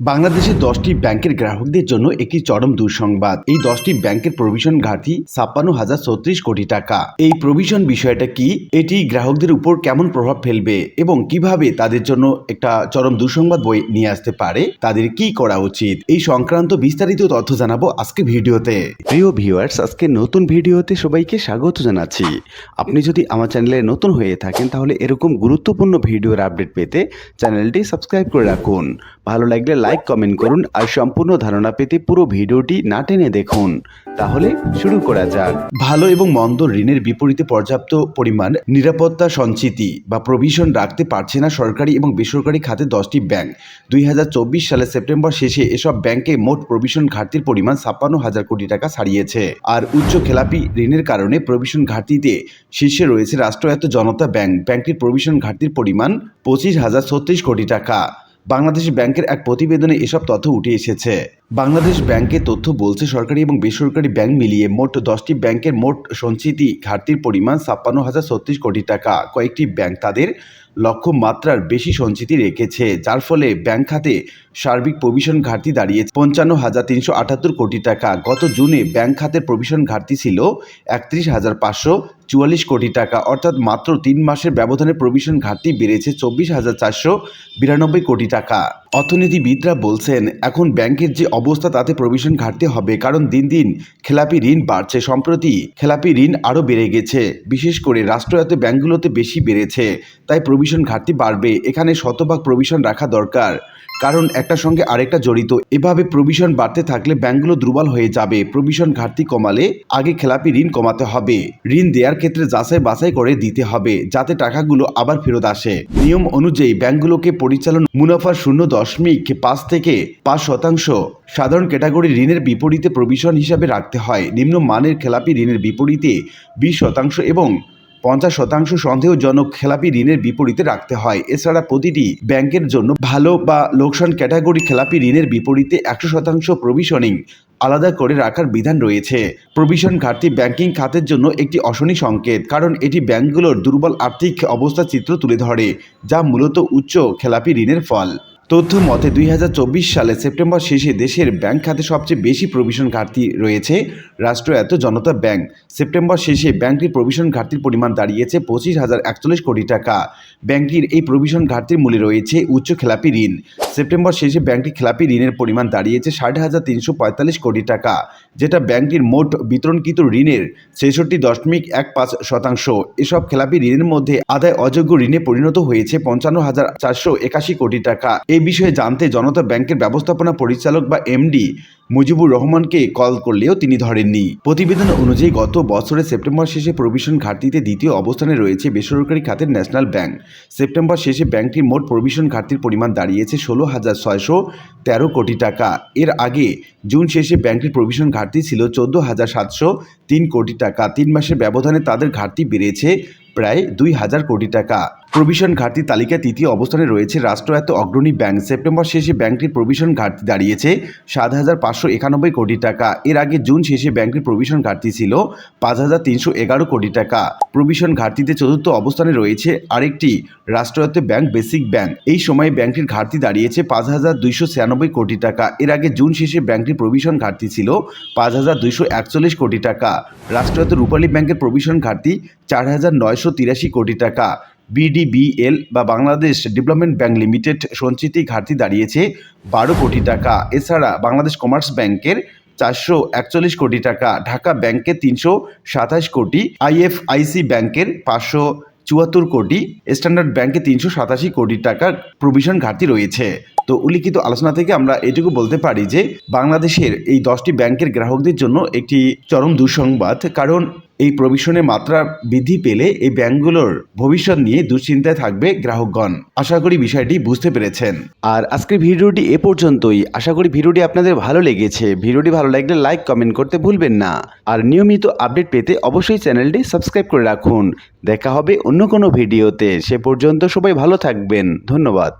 বাংলাদেশের দশটি ব্যাংকের গ্রাহকদের জন্য একটি চরম দুঃসংবাদ। এই দশটি ব্যাংকের প্রভিশন ঘাটতি ছাপ্পান্ন হাজার ছত্রিশ কোটি টাকা। এই প্রভিশন বিষয়টা কি? এটি গ্রাহকদের উপর কেমন প্রভাব ফেলবে? এবং কীভাবে তাদের জন্য একটা চরম দুঃসংবাদ বই নিয়ে আসতে পারে? তাদের কি করা উচিত? এই সংক্রান্ত বিস্তারিত তথ্য জানাব আজকে ভিডিওতে। প্রিয় ভিউয়ার্স, আজকে নতুন ভিডিওতে সবাইকে স্বাগত জানাচ্ছি। আপনি যদি আমার চ্যানেলে নতুন হয়ে থাকেন, তাহলে এরকম গুরুত্বপূর্ণ ভিডিওর আপডেট পেতে চ্যানেলটি সাবস্ক্রাইব করে রাখুন। ভালো লাগলে লাইক কমেন্ট করুন আর সম্পূর্ণ ধারণা পেতে পুরো ভিডিওটি না টেনে দেখুন। তাহলে শুরু করা যাক। ভালো এবং মন্দ ঋণের বিপরীতে পর্যাপ্ত পরিমাণ নিরাপত্তা সঞ্চিতি বা প্রভিশন রাখতে পারছে না সরকারি এবং বেসরকারি খাতে দশটি ব্যাংক দুই সালে সেপ্টেম্বর শেষে এসব ব্যাংকে মোট প্রভিশন ঘাটতির পরিমাণ ছাপ্পান্ন হাজার কোটি টাকা ছাড়িয়েছে। আর উচ্চ খেলাপি ঋণের কারণে প্রভিশন ঘাটতিতে শীর্ষে রয়েছে রাষ্ট্রায়ত্ত জনতা ব্যাংক ব্যাংকটির প্রভিশন ঘাটতির পরিমাণ পঁচিশ হাজার ছত্রিশ কোটি টাকা। বাংলাদেশ ব্যাংকের এক প্রতিবেদনে এসব তথ্য উঠে এসেছে। বাংলাদেশ ব্যাংকের তথ্য বলছে, সরকারি এবং বেসরকারি ব্যাংক মিলিয়ে মোট দশটি ব্যাংকের মোট সঞ্চিতি ঘাটতির পরিমাণ ছাপ্পান্ন হাজার ছত্রিশ কোটি টাকা। কয়েকটি ব্যাংক তাদের লক্ষ্যমাত্রার বেশি সঞ্চিতি রেখেছে, যার ফলে ব্যাংক খাতে সার্বিক প্রভিশন ঘাটতি দাঁড়িয়েছে। পঞ্চান্ন হাজার তিনশো আটাত্তর কোটি টাকা। গত জুনে ব্যাংক খাতের প্রভিশন ঘাটতি ছিল একত্রিশ হাজার পাঁচশো চুয়াল্লিশ কোটি টাকা। অর্থাৎ মাত্র তিন মাসের ব্যবধানে প্রভিশন ঘাটতি বেড়েছে চব্বিশ হাজার চারশো বিরানব্বই কোটি টাকা। অর্থনীতিবিদরা বলছেন, এখন ব্যাংকের যে অবস্থা তাতে প্রভিশন ঘাটতি হবে, কারণ দিন দিন খেলাপি ঋণ বাড়ছে। সম্প্রতি খেলাপি ঋণ আরও বেড়ে গেছে। বিশেষ করে রাষ্ট্রায়ত্ত ব্যাংকগুলোতে বেশি বেড়েছে, তাই ঘাটতি বাড়বে, এখানে শতভাগ প্রভিশন রাখা দরকার। কারণ একটার সঙ্গে আরেকটা জড়িত। এভাবে প্রভিশন বাড়তে থাকলে ব্যাংকগুলো দুর্বল হয়ে যাবে। প্রভিশন ঘাটতি কমালে আগে খেলাপি ঋণ কমাতে হবে। ঋণ দেওয়ার ক্ষেত্রে যাচাই বাছাই করে দিতে হবে, যাতে টাকাগুলো আবার ফেরত আসে। নিয়ম অনুযায়ী ব্যাংকগুলোকে পরিচালন মুনাফার শূন্য দশমিক পাঁচ থেকে পাঁচ শতাংশ। সাধারণ ক্যাটাগরি ঋণের বিপরীতে প্রভিশন হিসাবে রাখতে হয়। নিম্ন মানের খেলাপি ঋণের বিপরীতে বিশ শতাংশ এবং পঞ্চাশ শতাংশ সন্দেহজনক খেলাপি ঋণের বিপরীতে রাখতে হয়। এছাড়া প্রতিটি ব্যাংকের জন্য ভালো বা লোকসান ক্যাটাগরি খেলাপি ঋণের বিপরীতে একশো শতাংশ প্রভিশনিং আলাদা করে রাখার বিধান রয়েছে। প্রভিশন ঘাটতি ব্যাংকিং খাতের জন্য একটি অশনি সংকেত, কারণ এটি ব্যাংকগুলোর দুর্বল আর্থিক অবস্থা চিত্র তুলে ধরে, যা মূলত উচ্চ খেলাপি ঋণের ফল। তথ্য মতে দুই হাজার চব্বিশ সালে সেপ্টেম্বর শেষে দেশের ব্যাংক খাতে সবচেয়ে বেশি প্রভিশন ঘাটতি রয়েছে রাষ্ট্রায়ত্ত জনতা ব্যাংক। সেপ্টেম্বর শেষে ব্যাংকটির প্রভিশন ঘাটতির পরিমাণ দাঁড়িয়েছে পঁচিশ হাজার একচল্লিশ কোটি টাকা। ব্যাংকটির এই প্রভিশন ঘাটতির মূলে রয়েছে উচ্চ খেলাপি ঋণ। সেপ্টেম্বর শেষে ব্যাংকটি খেলাপি ঋণের পরিমাণ দাঁড়িয়েছে ষাট হাজার তিনশো পঁয়তাল্লিশ কোটি টাকা, যেটা ব্যাংকটির মোট বিতরণকৃত ঋণের ছেষট্টি দশমিক এক পাঁচ শতাংশ। এসব খেলাপি ঋণের মধ্যে আদায় অযোগ্য ঋণে পরিণত হয়েছে পঞ্চান্ন হাজার চারশো একাশি কোটি টাকা। এই বিষয়ে জানতে জনতা ব্যাংকের ব্যবস্থাপনা পরিচালক বা এমডি মুজিবুর রহমানকে কল করলেও তিনি ধরেননি। প্রতিবেদন অনুযায়ী গত বছরের সেপ্টেম্বর শেষে প্রভিশন ঘাটতিতে দ্বিতীয় অবস্থানে রয়েছে বেসরকারি খাতের ন্যাশনাল ব্যাংক। সেপ্টেম্বর শেষে ব্যাংকটির মোট প্রভিশন ঘাটতির পরিমাণ দাঁড়িয়েছে ষোলো হাজার ছয়শো তেরো কোটি টাকা। এর আগে জুন শেষে ব্যাংকের প্রভিশন ঘাটতি ছিল চোদ্দ হাজার সাতশো তিন কোটি টাকা। তিন মাসের ব্যবধানে তাদের ঘাটতি বেড়েছে প্রায় দুই হাজার কোটি টাকা। প্রভিশন ঘাটতি তালিকায় তৃতীয় অবস্থানে রয়েছে রাষ্ট্রায়ত্ত অগ্রণী ব্যাংক। সেপ্টেম্বর শেষে ব্যাংকটির প্রভিশন ঘাটতি দাঁড়িয়েছে সাত হাজার পাঁচশো একানব্বই কোটি টাকা। এর আগে জুন শেষে ব্যাংকটির প্রভিশন ঘাটতি ছিল পাঁচ হাজার তিনশো এগারো কোটি টাকা। প্রভিশন ঘাটতিতে চতুর্থ অবস্থানে রয়েছে আরেকটি রাষ্ট্রায়ত্ত ব্যাংক, বেসিক ব্যাংক। এই সময়ে ব্যাংকটির ঘাটতি দাঁড়িয়েছে পাঁচ হাজার দুইশো ছিয়ানব্বই কোটি টাকা। এর আগে জুন শেষে ব্যাংকটির প্রভিশন ঘাটতি ছিল পাঁচ হাজার দুইশো একচল্লিশ কোটি টাকা। রাষ্ট্রায়ত্ত রূপালী ব্যাংকের প্রভিশন ঘাটতি চার হাজার নয়শো তিরাশি কোটি টাকা। বিডিবিএল বা বাংলাদেশ ডেভেলপমেন্ট ব্যাংক লিমিটেড সঞ্চিতি ঘাটতি দাঁড়িয়েছে বারো কোটি টাকা। এছাড়া বাংলাদেশ কমার্স ব্যাংকের চারশো একচল্লিশ কোটি টাকা, ঢাকা ব্যাংকের তিনশো সাতাশ কোটি, আইএফআইসি ব্যাংকের পাঁচশো চুয়াত্তর কোটি, স্ট্যান্ডার্ড ব্যাংকে তিনশো সাতাশি কোটি টাকার প্রভিশন ঘাটতি রয়েছে। তো উল্লিখিত আলোচনা থেকে আমরা এটুকু বলতে পারি যে বাংলাদেশের এই দশটি ব্যাংকের গ্রাহকদের জন্য একটি চরম দুঃসংবাদ, কারণ এই প্রভিশনের মাত্রা বৃদ্ধি পেলে এই ব্যাংকগুলোর ভবিষ্যৎ নিয়ে দুশ্চিন্তায় থাকবে গ্রাহকগণ। আশা করি বিষয়টি বুঝতে পেরেছেন। আর আজকের ভিডিওটি এ পর্যন্তই। আশা করি ভিডিওটি আপনাদের ভালো লেগেছে। ভিডিওটি ভালো লাগলে লাইক, কমেন্ট করতে ভুলবেন না। আর নিয়মিত আপডেট পেতে অবশ্যই চ্যানেলটি সাবস্ক্রাইব করে রাখুন। দেখা হবে অন্য কোনো ভিডিওতে। সে পর্যন্ত সবাই ভালো থাকবেন। ধন্যবাদ।